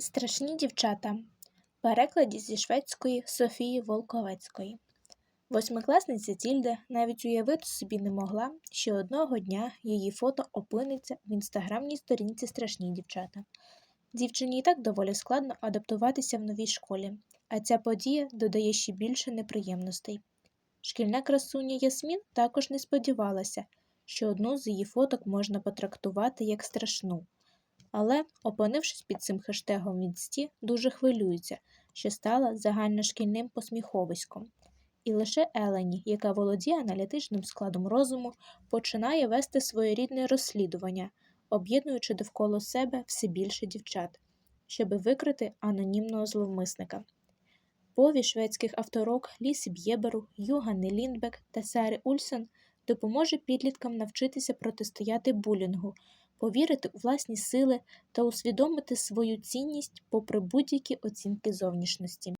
Страшні дівчата. Перекладі зі шведської Софії Волковецької. Восьмикласниця Тільда навіть уявити собі не могла, що одного дня її фото опиниться в інстаграмній сторінці страшні дівчата. Дівчині і так доволі складно адаптуватися в новій школі, а ця подія додає ще більше неприємностей. Шкільна красуня Ясмін також не сподівалася, що одну з її фоток можна потрактувати як страшну. Але, опинившись під цим хештегом в інсті, дуже хвилюється, що стала загальношкільним посміховиськом. І лише Елені, яка володіє аналітичним складом розуму, починає вести своєрідне розслідування, об'єднуючи довкола себе все більше дівчат, щоби викрити анонімного зловмисника. Пові шведських авторок Лісі Б'єберу, Юганни Ліндбек та Сари Ульсен допоможе підліткам навчитися протистояти булінгу, повірити у власні сили та усвідомити свою цінність попри будь-які оцінки зовнішності.